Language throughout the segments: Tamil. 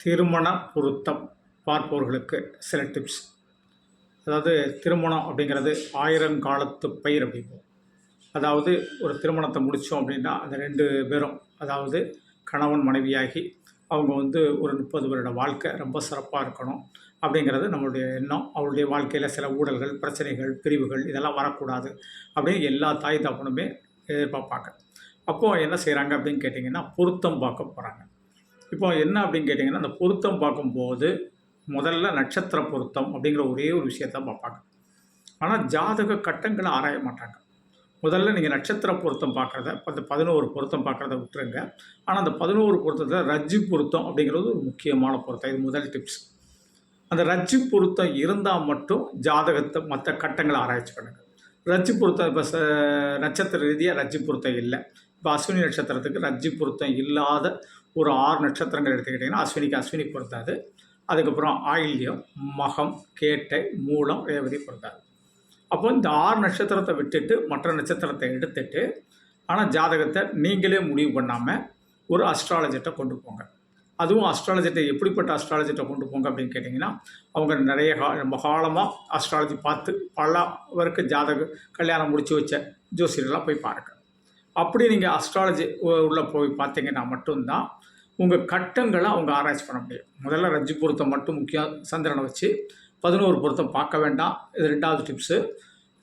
திருமண பொருத்தம் பார்ப்பவர்களுக்கு சில டிப்ஸ் அதாவது திருமணம் அப்படிங்கிறது ஆயிரங்காலத்து பயிர் அப்படிம்போம். அதாவது ஒரு திருமணத்தை முடித்தோம் அப்படின்னா அந்த ரெண்டு பேரும் அதாவது கணவன் மனைவியாகி அவங்க வந்து ஒரு முப்பது வருட வாழ்க்கை ரொம்ப சிறப்பாக இருக்கணும் அப்படிங்கிறது நம்மளுடைய எண்ணம். அவருடைய வாழ்க்கையில் சில ஊழல்கள் பிரச்சனைகள் பிரிவுகள் இதெல்லாம் வரக்கூடாது அப்படின்னு எல்லா தாய் தப்பனுமே எதிர்பார்ப்பாங்க. அப்போது என்ன செய்கிறாங்க அப்படின்னு கேட்டிங்கன்னா பொருத்தம் பார்க்க போகிறாங்க இப்போ என்ன அப்படின்னு கேட்டிங்கன்னா அந்த பொருத்தம் பார்க்கும்போது முதல்ல நட்சத்திர பொருத்தம் அப்படிங்கிற ஒரே ஒரு விஷயத்த பார்ப்பாங்க ஆனால் ஜாதக கட்டங்களை ஆராய மாட்டாங்க. முதல்ல நீங்கள் நட்சத்திர பொருத்தம் பார்க்குறத அந்த பதினோரு பொருத்தம் பார்க்குறத விட்டுருங்க. ஆனால் அந்த பதினோரு பொருத்தத்தில் ரஜ்ஜி பொருத்தம் அப்படிங்கிறது ஒரு முக்கியமான பொருத்தம். இது முதல் டிப்ஸ் அந்த ரஜ்ஜி பொருத்தம் இருந்தால் மட்டும் ஜாதகத்தை மற்ற கட்டங்களை ஆராய்ச்சி பண்ணுங்கள் ரஜ்ஜி பொருத்தம் இப்போ ச நட்சத்திர ரீதியாக ரஜ்ஜி பொருத்தம் இல்லை. இப்போ அஸ்வினி நட்சத்திரத்துக்கு ரஜ்ஜி பொருத்தம் இல்லாத ஒரு ஆறு நட்சத்திரங்கள் எடுத்துக்கிட்டிங்கன்னா அஸ்வினிக்கு அஸ்வினி பொருந்தாது. அதுக்கப்புறம் ஆயில்யம் மகம் கேட்டை மூலம் ரேவதி பொருந்தாது. அப்போ இந்த ஆறு நட்சத்திரத்தை விட்டுட்டு மற்ற நட்சத்திரத்தை எடுத்துட்டு ஆனால் ஜாதகத்தை நீங்களே முடிவு பண்ணாமல் ஒரு அஸ்ட்ராலஜிட்ட கொண்டு போங்க. அதுவும் அஸ்ட்ராலஜிட்ட எப்படிப்பட்ட அஸ்ட்ராலஜிட்ட கொண்டு போங்க அப்படின்னு கேட்டிங்கன்னா அவங்க நிறைய கா ரொம்ப காலமாக அஸ்ட்ராலஜி பார்த்து பலவருக்கு ஜாதக கல்யாணம் முடிச்சு வச்ச ஜோசியரெல்லாம் போய் பாருங்கள் அப்படி நீங்கள் அஸ்ட்ராலஜி உள்ளே போய் பார்த்தீங்கன்னா மட்டும்தான் உங்கள் கட்டங்களை அவங்க ஆராய்ச்சி பண்ண முடியும். முதல்ல ரஜ்ஜி பொருத்தம் மட்டும் முக்கியம் சந்திரனை வச்சு. பதினோரு பொருத்தம் பார்க்க வேண்டாம். இது ரெண்டாவது டிப்ஸு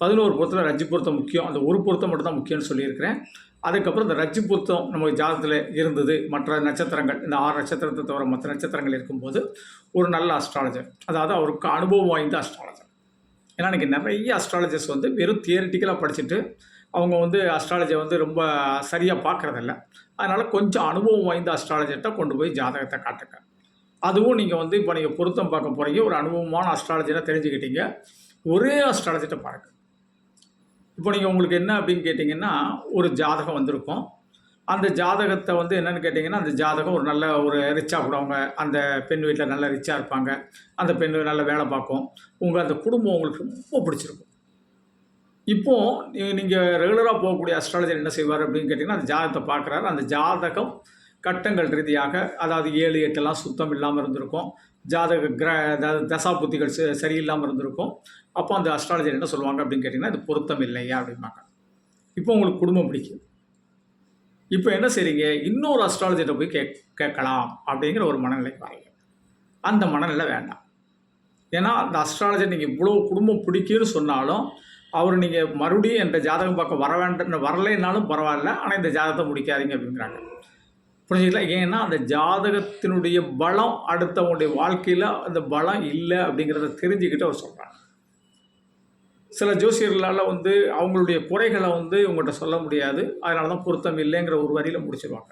பதினோரு பொருத்தத்தில் ரஜ்ஜி பொருத்தம் முக்கியம். அந்த ஒரு பொருத்தம் மட்டும் தான் முக்கியம்னு சொல்லியிருக்கிறேன். அதுக்கப்புறம் இந்த ரஜ்ஜி பொருத்தம் நம்ம ஜாதத்தில் இருந்தது மற்ற நட்சத்திரங்கள் இந்த ஆறு நட்சத்திரத்தை தவிர மற்ற நட்சத்திரங்கள் இருக்கும்போது ஒரு நல்ல அஸ்ட்ராலஜர் அதாவது அவருக்கு அனுபவம் வாய்ந்த அஸ்ட்ராலஜர் ஏன்னா இன்றைக்கி நிறைய அஸ்ட்ராலஜர்ஸ் வந்து வெறும் தியரிட்டிக்கலாக படிச்சுட்டு அவங்க வந்து அஸ்ட்ராலஜியை வந்து ரொம்ப சரியாக பார்க்குறதில்ல. அதனால் கொஞ்சம் அனுபவம் வாய்ந்த அஸ்ட்ராலஜர்கிட்ட கொண்டு போய் ஜாதகத்தை காட்டுங்க. அதுவும் நீங்கள் வந்து இப்போ நீங்கள் பொருத்தம் பார்க்க போகிறீங்க ஒரு அனுபவமான அஸ்ட்ராலஜியாக தெரிஞ்சுக்கிட்டீங்க. ஒரே அஸ்ட்ராலஜிட்ட பாருங்கள் இப்போ நீங்கள் உங்களுக்கு என்ன அப்படின்னு கேட்டிங்கன்னா ஒரு ஜாதகம் வந்திருக்கும். அந்த ஜாதகத்தை வந்து என்னென்னு கேட்டிங்கன்னா அந்த ஜாதகம் ஒரு நல்ல ஒரு ரிச்சாக கூடவங்க அந்த பெண் வீட்டில் நல்ல ரிச்சாக இருப்பாங்க. அந்த பெண் நல்ல வேலை பார்க்கும். உங்கள் அந்த குடும்பம் உங்களுக்கு ரொம்ப பிடிச்சிருக்கும். இப்போது நீங்கள் ரெகுலராக போகக்கூடிய அஸ்ட்ராலஜர் என்ன செய்வார் அப்படின்னு கேட்டிங்கன்னா அந்த ஜாதகத்தை பார்க்குறாரு. அந்த ஜாதகம் கட்டங்கள் ரீதியாக அதாவது ஏழு எட்டெல்லாம் சுத்தம் இல்லாமல் இருந்திருக்கும். ஜாதக கிர அதாவது தசா புத்திகள் ச சரியில்லாமல் இருந்திருக்கும். அப்போ அந்த அஸ்ட்ராலஜர் என்ன சொல்லுவாங்க அப்படின்னு கேட்டிங்கன்னா இது பொருத்தம் இல்லையா? அப்படிம்பாங்க. இப்போ உங்களுக்கு குடும்பம் பிடிக்கும். இப்போ என்ன செய்றீங்க? இன்னொரு அஸ்ட்ராலஜர்கிட்ட போய் கே கேட்கலாம் அப்படிங்கிற ஒரு மனநிலைக்கு வரீங்க. அந்த மனநிலை வேண்டாம். ஏன்னா அந்த அஸ்ட்ராலஜர் நீங்கள் இவ்வளோ குடும்பம் பிடிக்குன்னு சொன்னாலும் அவர் நீங்கள் மறுபடியும் என்ற ஜாதகம் பார்க்க வர வேண்டாம் வரலைன்னாலும் பரவாயில்ல ஆனால் இந்த ஜாதகத்தை முடிக்காதீங்க அப்படிங்கிறாங்க. புரிஞ்சுக்கல ஏன்னா அந்த ஜாதகத்தினுடைய பலம் அடுத்தவங்களுடைய வாழ்க்கையில் அந்த பலம் இல்லை அப்படிங்கிறத தெரிஞ்சுக்கிட்டு அவர் சொல்கிறாங்க சில ஜோசியர்களால் வந்து அவங்களுடைய குறைகளை வந்து உங்கள்கிட்ட சொல்ல முடியாது. அதனால தான் பொருத்தம் இல்லைங்கிற ஒரு வரியில் முடிச்சிருவாங்க.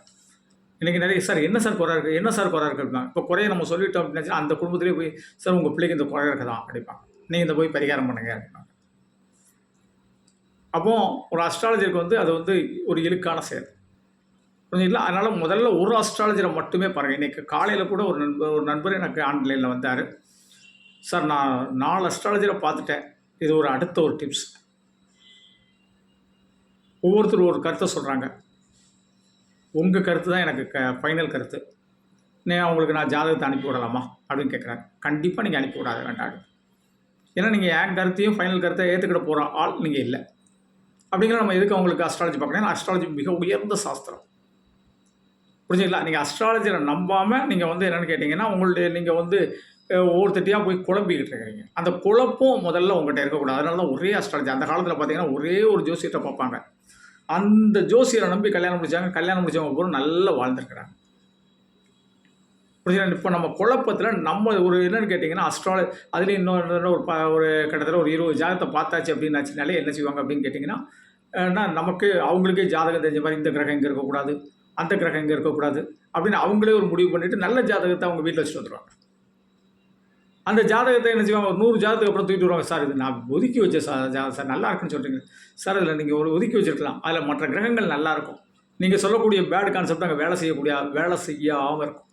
இன்றைக்கி நிறைய சார் என்ன சார் குறை இருக்குது என்ன சார் குறை இருக்குது இப்போ குறையை நம்ம சொல்லிட்டோம் அப்படின்னா அந்த குடும்பத்திலே போய் சார் உங்கள் பிள்ளைக்கு இந்த குறை இருக்குதான் அப்படிப்பாங்க. நீங்கள் இந்த போய் பரிகாரம் பண்ணுங்க அப்படிப்பாங்க அப்போ ஒரு அஸ்ட்ராலஜருக்கு வந்து அது வந்து ஒரு இழுக்கான செயல். புரிஞ்சுங்களா? அதனால் முதல்ல ஒரு அஸ்ட்ராலஜரை மட்டுமே பாருங்கள் இன்றைக்கி காலையில் கூட ஒரு நண்பர் ஒரு நண்பர் எனக்கு ஆன்லைனில் வந்தார். சார் நான் நாலு அஸ்ட்ராலஜரை பார்த்துட்டேன். இது ஒரு அடுத்த ஒரு டிப்ஸ் ஒவ்வொருத்தரும் ஒரு கருத்தை சொல்கிறாங்க உங்கள் கருத்து தான் எனக்கு க ஃபைனல் கருத்து. நீ அவங்களுக்கு நான் ஜாதகத்தை அனுப்பி விடலாமா? அப்படின்னு கேட்குறாங்க கண்டிப்பாக நீங்கள் அனுப்பி விடாத வேண்டாம். ஏன்னா நீங்கள் என் கருத்தையும் ஃபைனல் கருத்தை ஏற்றுக்கிட போகிற ஆள் நீங்கள் இல்லை. அப்படிங்கிற நம்ம எதுக்கு அவங்களுக்கு அஸ்ட்ராலஜி பார்க்கணும்? அஸ்ட்ராலஜி மிக உயர்ந்த சாஸ்திரம். புரிஞ்சுங்களா? நீங்கள் அஸ்ட்ராலஜியை நம்பாமல் நீங்கள் வந்து என்னென்னு கேட்டிங்கன்னா உங்களுடைய நீங்கள் வந்து ஒவ்வொருத்தட்டியாக போய் குழம்பிக்கிட்டு இருக்கிறீங்க. அந்த குழப்பம் முதல்ல உங்கள்கிட்ட இருக்கக்கூடாது. அதனால தான் ஒரே அஸ்ட்ராலஜி அந்த காலத்தில் பார்த்தீங்கன்னா ஒரே ஒரு ஜோசியத்தை பார்ப்பாங்க. அந்த ஜோசியரை நம்பி கல்யாணம் முடிச்சாங்க. கல்யாணம் முடிச்சவங்க கூட நல்லா வாழ்ந்துருக்குறாங்க. புரிஞ்சுங்களா? இப்போ நம்ம குழப்பத்தில் நம்ம ஒரு என்னென்னு கேட்டிங்கன்னா அஸ்ட்ராலஜி அதுலேயும் இன்னொரு ஒரு ப ஒரு கிட்டத்தட்ட ஒரு இருபது ஜாதகத்தை பார்த்தாச்சு அப்படின்னு ஆச்சுனாலே என்ன செய்வாங்க அப்படின்னு கேட்டிங்கன்னா நமக்கு அவங்களுக்கே ஜாதகம் தெரிஞ்ச மாதிரி இந்த கிரகம் இங்கே இருக்கக்கூடாது அந்த கிரகம் இங்கே இருக்கக்கூடாது அப்படின்னு அவங்களே ஒரு முடிவு பண்ணிவிட்டு நல்ல ஜாதகத்தை அவங்க வீட்டில் வச்சுட்டு வந்துடுவாங்க அந்த ஜாதகத்தை என்ன செய்வாங்க? ஒரு நூறு ஜாதகத்துக்கு அப்புறம் தூக்கிட்டு வருவாங்க. சார் இது நான் ஒதுக்கி வச்ச சா ஜாதகம் சார் நல்லா இருக்குன்னு சொல்கிறீங்க சார் அதில் நீங்கள் ஒரு ஒதுக்கி வச்சிருக்கலாம். அதில் மற்ற கிரகங்கள் நல்லா இருக்கும். நீங்கள் சொல்லக்கூடிய பேட் கான்செப்ட் அங்கே வேலை செய்யக்கூடிய வேலை செய்யாமல் இருக்கும்.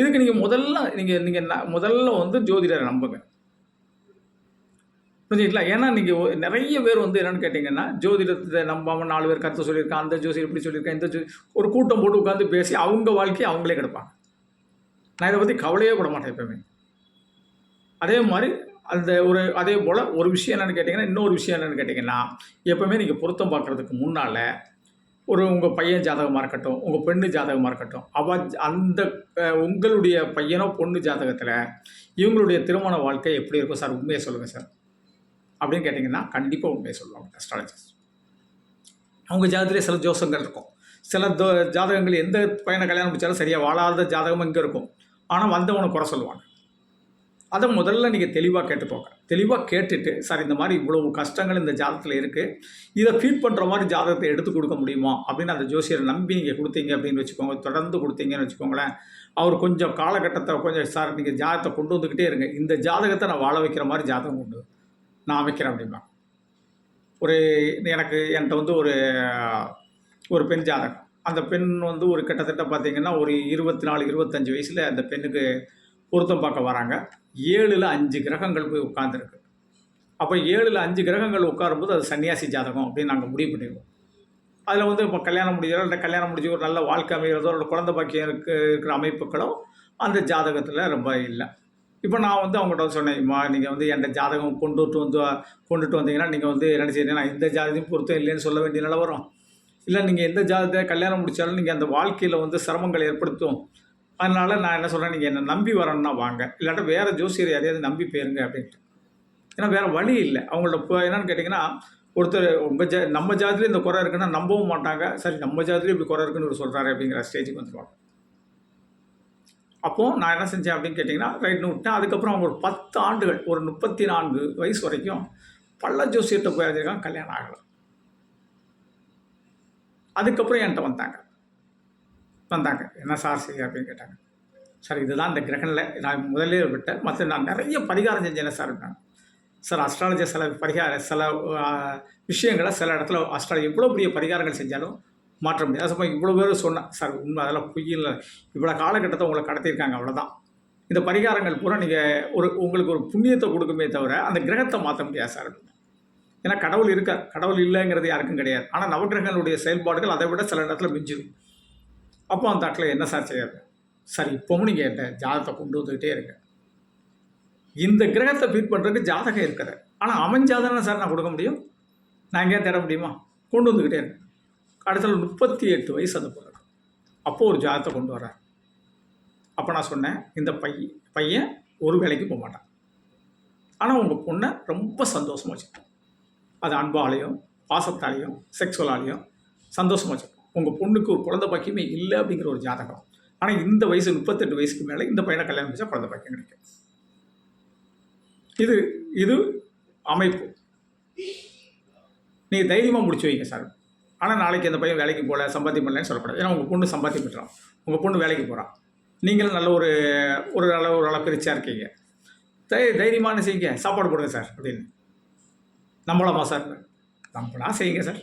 இதுக்கு நீங்கள் முதல்ல நீங்கள் நீங்கள் முதல்ல வந்து ஜோதிடரை நம்புங்க. புரிஞ்சுங்களா ஏன்னா நீங்கள் நிறைய பேர் வந்து என்னென்னு கேட்டிங்கன்னா ஜோதிடத்தை நம்பாமல் நாலு பேர் கருத்து சொல்லியிருக்கான் அந்த ஜோசியர் இப்படி சொல்லியிருக்கேன் இந்த ஜோ ஒரு கூட்டம் போட்டு உட்காந்து பேசி அவங்க வாழ்க்கையை அவங்களே கிடப்பாங்க. நான் இதை பற்றி கவலையே பட மாட்டேன் எப்பவுமே. அதே மாதிரி அந்த ஒரு அதே போல் ஒரு விஷயம் என்னென்னு கேட்டிங்கன்னா இன்னொரு விஷயம் என்னென்னு கேட்டிங்கன்னா எப்போவுமே நீங்கள் பொருத்தம் பார்க்குறதுக்கு முன்னால் ஒரு உங்கள் பையன் ஜாதகமாக இருக்கட்டும் உங்கள் பெண்ணு ஜாதகமாக இருக்கட்டும் அவ அந்த உங்களுடைய பையனோ பொண்ணு ஜாதகத்தில் இவங்களுடைய திருமண வாழ்க்கை எப்படி இருக்கும்? சார் உண்மையை சொல்லுங்கள் சார். அப்படின்னு கேட்டிங்கன்னா கண்டிப்பாக உண்மையை சொல்லுவாங்க அஸ்ட்ராலஜிஸ்ட் அவங்க ஜாதகத்திலே சில ஜோசங்கள் இருக்கும். சில தோ ஜாதகங்கள் எந்த பையனை கல்யாணம் முடிச்சாலும் சரியாக வாழாத ஜாதகமும் இங்கே இருக்கும். ஆனால் வந்தவனை குறை சொல்லுவாங்க. அதை முதல்ல நீங்கள் தெளிவாக கேட்டுப்போங்க தெளிவாக கேட்டுட்டு சார் இந்த மாதிரி இவ்வளவு கஷ்டங்கள் இந்த ஜாதகத்தில் இருக்குது இதை ஃபீட் பண்ணுற மாதிரி ஜாதகத்தை எடுத்து கொடுக்க முடியுமா? அப்படின்னு அந்த ஜோசியரை நம்பி நீங்கள் கொடுத்தீங்க அப்படின்னு வச்சுக்கோங்க தொடர்ந்து கொடுத்தீங்கன்னு வச்சுக்கோங்களேன். அவர் கொஞ்சம் காலகட்டத்தை கொஞ்சம் சார் நீங்கள் ஜாதகத்தை கொண்டு வந்துக்கிட்டே இருங்க. இந்த ஜாதகத்தை நான் வாழ வைக்கிற மாதிரி ஜாதகம் கொண்டு நான் அமைக்கிறேன் அப்படிம்பாங்க ஒரு எனக்கு என்கிட்ட வந்து ஒரு ஒரு பெண் ஜாதகம். அந்த பெண் வந்து ஒரு கிட்டத்தட்ட பார்த்தீங்கன்னா ஒரு இருபத்தி நாலு இருபத்தஞ்சு வயசில் அந்த பெண்ணுக்கு பொருத்தம் பார்க்க வராங்க. ஏழில் அஞ்சு கிரகங்கள் போய் உட்காந்துருக்கு அப்போ ஏழில் அஞ்சு கிரகங்கள் உட்காரும்போது அது சன்னியாசி ஜாதகம் அப்படின்னு நாங்கள் முடிவு பண்ணிடுவோம். அதில் வந்து இப்போ கல்யாணம் முடிகிறோ இல்லை கல்யாணம் முடிஞ்சு ஒரு நல்ல வாழ்க்கை அமைகிறதோ இல்லை குழந்தை பாக்கியம் இருக்க இருக்கிற அமைப்புகளோ அந்த ஜாதகத்தில் ரொம்ப இல்லை. இப்போ நான் வந்து அவங்ககிட்ட வந்து சொன்னேன் நீங்கள் வந்து என்கிட்ட ஜாதகம் கொண்டுட்டு வந்து கொண்டுட்டு வந்தீங்கன்னா நீங்கள் வந்து என்ன செய்யணும் நான் இந்த ஜாதியும் பொருத்தம் இல்லைன்னு சொல்ல வேண்டிய நிலை வரும். இல்லை நீங்கள் எந்த ஜாதகத்தை கல்யாணம் முடித்தாலும் நீங்கள் அந்த வாழ்க்கையில் வந்து சிரமங்களை ஏற்படுத்தும். அதனால் நான் என்ன சொல்கிறேன் நீங்கள் என்னை நம்பி வரணும்னா வாங்க. இல்லாட்டா வேறு ஜோசியர் யாரையாவது நம்பி போயிருங்க அப்படின்ட்டு. ஏன்னா வேறு வழி இல்லை. அவங்கள்ட்ட இப்போ என்னன்னு கேட்டிங்கன்னா ஒருத்தர் உங்கள் ஜா நம்ம ஜாதியில் இந்த குறை இருக்குன்னா நம்பவும் மாட்டாங்க. சரி நம்ம ஜாதியில் இப்படி குறை இருக்குன்னு ஒரு சொல்கிறாரு அப்படிங்கிற ஸ்டேஜுக்கு வந்துடுவாங்க அப்போது நான் என்ன செஞ்சேன் அப்படின்னு கேட்டிங்கன்னா ரைட்னு விட்டேன் அதுக்கப்புறம் அவங்க ஒரு பத்து ஆண்டுகள் ஒரு முப்பத்தி நான்கு வயசு வரைக்கும் பள்ள ஜோசியர்கிட்ட போய் அடைஞ்சிருக்காங்க கல்யாணம் ஆகலை. அதுக்கப்புறம் என்கிட்ட வந்தாங்க. வந்தாங்க. என்ன சார் செய்ய அப்படின்னு கேட்டாங்க. சார் இதுதான் இந்த கிரகணில் நான் முதலே விட்டேன். மற்ற நான் நிறைய பரிகாரம் செஞ்சேன் சார் சார் அஸ்ட்ராலஜி சில பரிகார சில விஷயங்களை சில இடத்துல அஸ்ட்ராலஜி எவ்வளோ பெரிய பரிகாரங்கள் செஞ்சாலும் மாற்ற முடியாது. அது இவ்வளோ பேர் சொன்னேன் சார் உண்மை அதெல்லாம் பொய்யில் இவ்வளோ காலகட்டத்தை உங்களை கடத்தியிருக்காங்க. அவ்வளோதான் இந்த பரிகாரங்கள் பூரா நீங்கள் ஒரு உங்களுக்கு ஒரு புண்ணியத்தை கொடுக்குமே தவிர அந்த கிரகத்தை மாற்ற முடியாது சார். ஏன்னா கடவுள் இருக்கார் கடவுள் இல்லைங்கிறது யாருக்கும் கிடையாது. ஆனால் நவகிரகங்களுடைய செயல்பாடுகள் அதை விட சில இடத்துல மிஞ்சிடும் அப்போ அந்த இடத்துல என்ன சார் செய்யாது சார் இப்போவும் நீங்கள் என்கிட்ட ஜாதகத்தை கொண்டு வந்துக்கிட்டே இருங்க. இந்த கிரகத்தை ஃபீட் பண்ணுறதுக்கு ஜாதகம் இருக்குது ஆனால் அவன் ஜாதகம் சார் நான் கொடுக்க முடியும்? நான் எங்கேயா தேட முடியுமா? கொண்டு வந்துக்கிட்டே இருக்கேன் கடைசியில் முப்பத்தி எட்டு வயசு அந்த பிறகு அப்போது ஒரு ஜாதத்தை கொண்டு வர்றார். அப்போ நான் சொன்னேன் இந்த பையன் பையன் ஒரு வேலைக்கு போக மாட்டான். ஆனால் உங்கள் பொண்ணை ரொம்ப சந்தோஷமாக வச்சுருப்போம் அது அன்பாலையும் பாசத்தாலையும் செக்ஸுவலாலையும் சந்தோஷமாக வச்சுருப்போம் உங்கள் பொண்ணுக்கு ஒரு குழந்தை பாக்கியமே இல்லை அப்படிங்கிற ஒரு ஜாதகம். ஆனால் இந்த வயசு முப்பத்தெட்டு வயசுக்கு மேலே இந்த பையனை கல்யாணம் வச்சா குழந்தை பாக்கியம் கிடைக்கும் இது இது அமைப்பு. நீங்கள் தைரியமாக முடிச்சு வைங்க சார். ஆனால் நாளைக்கு அந்த பையன் வேலைக்கு போகல சம்பாத்தியம் பண்ணலன்னு சொல்லக்கூடாது. ஏன்னா உங்கள் பொண்ணு சம்பாத்தியம் பண்ணுறான் உங்கள் பொண்ணு வேலைக்கு போகிறான் நீங்களும் நல்ல ஒரு ஒரு நல்ல ஒரு அளவு பிரிச்சாக இருக்கீங்க. தை தைரியமான செய்யுங்க. சாப்பாடு போடுங்க சார் அப்படின்னு. நம்மளாமா சார்? நம்மளா செய்யுங்க சார்.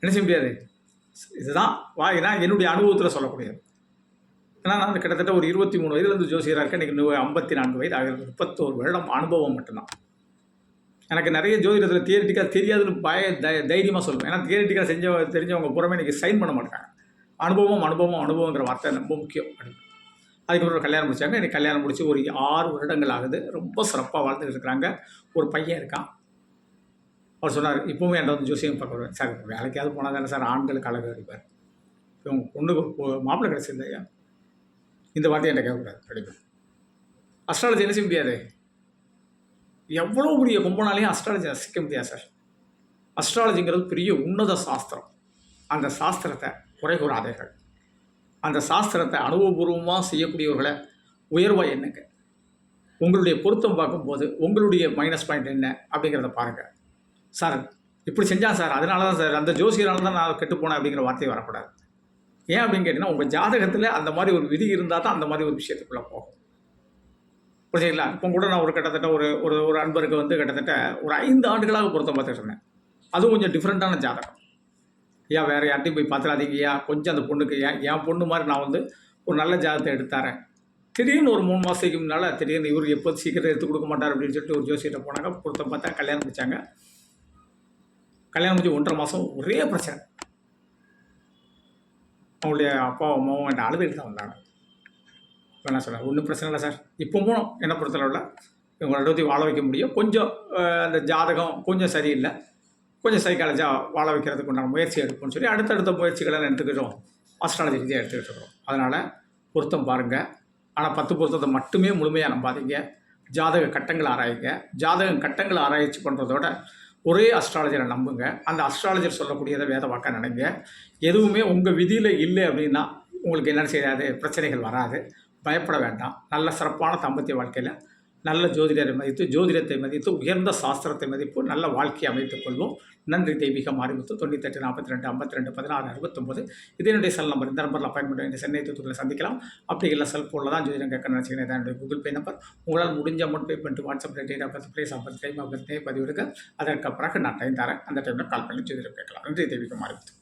என்ன செய்ய முடியாது? இதுதான் வாய்னா என்னுடைய அனுபவத்தில் சொல்லக்கூடியது. ஏன்னா நான் கிட்டத்தட்ட ஒரு இருபத்தி மூணு வயதுலேருந்து ஜோசியராக இருக்கேன். இன்றைக்கி ஐம்பத்தி நான்கு வயது ஆகிறது. முப்பத்தோரு வருடம் அனுபவம் மட்டும்தான். எனக்கு நிறைய ஜோதிடத்தில் தியரிட்டிக்காக தெரியாதுன்னு பய தைரியமாக சொல்லுவேன் ஏன்னா தியரிட்டிக்காக செஞ்ச தெரிஞ்சவங்க புறமே இன்றைக்கி சைன் பண்ண மாட்டாங்க. அனுபவம் அனுபவம் அனுபவங்கிற வார்த்தை ரொம்ப முக்கியம். அதுக்கப்புறம் கல்யாணம் முடிச்சாங்க. எனக்கு கல்யாணம் முடிச்சு ஒரு ஆறு வருடங்கள் ஆகுது. ரொம்ப சிறப்பாக வாழ்ந்துட்டு இருக்கிறாங்க. ஒரு பையன் இருக்கான். அவர் சொன்னார் இப்போவும் என்கிட்ட வந்து ஜோசியம் பார்க்குறேன் சார் வேலைக்காவது போனால் தானே சார்? ஆண்களுக்கு அழகு அடிப்பார். இவங்க உங்கள் பொண்ணுக்கு மாப்பிள்ளை கிடச்சிருந்தையா இந்த வார்த்தையை என்கிட்ட கேட்கக்கூடாது. படிப்பேன் அஸ்ட்ராலஜி என்ன செய்ய முடியாது? எவ்வளோ பெரிய கும்பனாலையும் அஸ்ட்ராலஜி ரசிக்க முடியாது சார் அஸ்ட்ராலஜிங்கிறது பெரிய உன்னத சாஸ்திரம். அந்த சாஸ்திரத்தை குறை கூறாதீர்கள். அந்த சாஸ்திரத்தை அனுபவபூர்வமாக செய்யக்கூடியவர்களை உயர்வாக என்னங்க உங்களுடைய பொருத்தம் பார்க்கும்போது உங்களுடைய மைனஸ் பாயிண்ட் என்ன அப்படிங்கிறத பாருங்கள் சார் இப்படி செஞ்சான் சார் அதனால தான் சார் அந்த ஜோசியரால் தான் நான் கெட்டு போனேன் அப்படிங்கிற வார்த்தை வரக்கூடாது. ஏன் அப்படின்னு கேட்டிங்கன்னா உங்கள் ஜாதகத்தில் அந்த மாதிரி ஒரு விதி இருந்தால் தான் அந்த மாதிரி ஒரு விஷயத்துக்குள்ளே போகும். புரிஞ்சுங்களா இப்போ கூட நான் ஒரு கிட்டத்தட்ட ஒரு ஒரு ஒரு அன்பருக்கு வந்து கிட்டத்தட்ட ஒரு ஐந்து ஆண்டுகளாக பொருத்தம் பார்த்துட்டு இருந்தேன். அதுவும் கொஞ்சம் டிஃப்ரெண்ட்டான ஜாதகம். ஏன் வேறு யார்ட்டையும் போய் பார்த்துடாதீங்க ஏன் கொஞ்சம் அந்த பொண்ணுக்கு ஏன் என் பொண்ணு மாதிரி நான் வந்து ஒரு நல்ல ஜாதகத்தை எடுத்தாரேன். திடீர்னு ஒரு மூணு மாதத்துக்கு முன்னால் திடீர்னு இவர் எப்போ சீக்கிரம் எடுத்து கொடுக்க மாட்டார் அப்படின்னு சொல்லிட்டு ஒரு ஜோசியிட்ட போனாங்க. பொருத்தம் பார்த்தா கல்யாணம் முடிச்சாங்க. கல்யாணம் முடிஞ்சு ஒன்றரை மாதம் ஒரே பிரச்சனை. அவங்களுடைய அப்பா அம்மாவும் என்கிட்ட அழுதுகிட்டு தான் வந்தாங்க. வேணாம் சார் ஒன்றும் பிரச்சனை இல்லை சார். இப்போவும் என்னை பொறுத்தளவில். இவங்களை எழுதி வாழ வைக்க முடியும். கொஞ்சம் அந்த ஜாதகம் கொஞ்சம் சரியில்லை. கொஞ்சம் சைக்காலஜியாக வாழ வைக்கிறதுக்கு உண்டான முயற்சி எடுப்போம்னு சொல்லி அடுத்தடுத்த முயற்சிகளை எடுத்துக்கிட்டோம். அஸ்ட்ராலஜி ரீதியாக எடுத்துக்கிட்டு இருக்கிறோம் அதனால் பொருத்தம் பாருங்கள் ஆனால் பத்து பொருத்தத்தை மட்டுமே முழுமையாக நம்பாதீங்க. ஜாதக கட்டங்களை ஆராயுங்க. ஜாதகம் கட்டங்களை ஆராய்ச்சி பண்ணுறதோட ஒரே அஸ்ட்ராலஜரை நம்புங்க. அந்த அஸ்ட்ராலஜர் சொல்லக்கூடியதை வேத வாக்க நினைங்க. எதுவுமே உங்கள் விதியில் இல்லை அப்படின்னா உங்களுக்கு என்னென்ன செய்யாது பிரச்சனைகள் வராது. பயப்பட வேண்டாம். நல்ல சிறப்பான தம்பத்திய வாழ்க்கையில் நல்ல ஜோதிடரை மதித்து ஜோதிடத்தை மதித்து உயர்ந்த சாஸ்திரத்தை மதிப்பு நல்ல வாழ்க்கையை அமைத்துக் கொள்வோம். நன்றி தெய்வீகம். ஆரம்பித்து தொண்ணூத்தெட்டு நாற்பத்தி ரெண்டு ஐம்பத்தி ரெண்டு பதினாறு அறுபத்தொம்பது. இது என்னுடைய செல் நம்பர் இந்த நம்பரில் அப்பாயின்மெண்ட் வேண்டிய சென்னை தூத்துக்குள்ள சந்திக்கலாம். அப்படி இல்லை செல்ஃபோனில் தான் ஜோதிடம் கேட்க நினச்சிங்கன்னா என்னுடைய கூகுள் பே நம்பர் உங்களால் முடிஞ்ச அமௌண்ட் பே பண்ணிட்டு WhatsApp date of birth place of birth time of birth பதிவிடுங்க அதற்கு பிறகு நான் டைம் தரேன். அந்த டைமில் கால் பண்ணி ஜோதிடம் கேட்கலாம். நன்றி தெய்வீகம். ஆரம்பித்து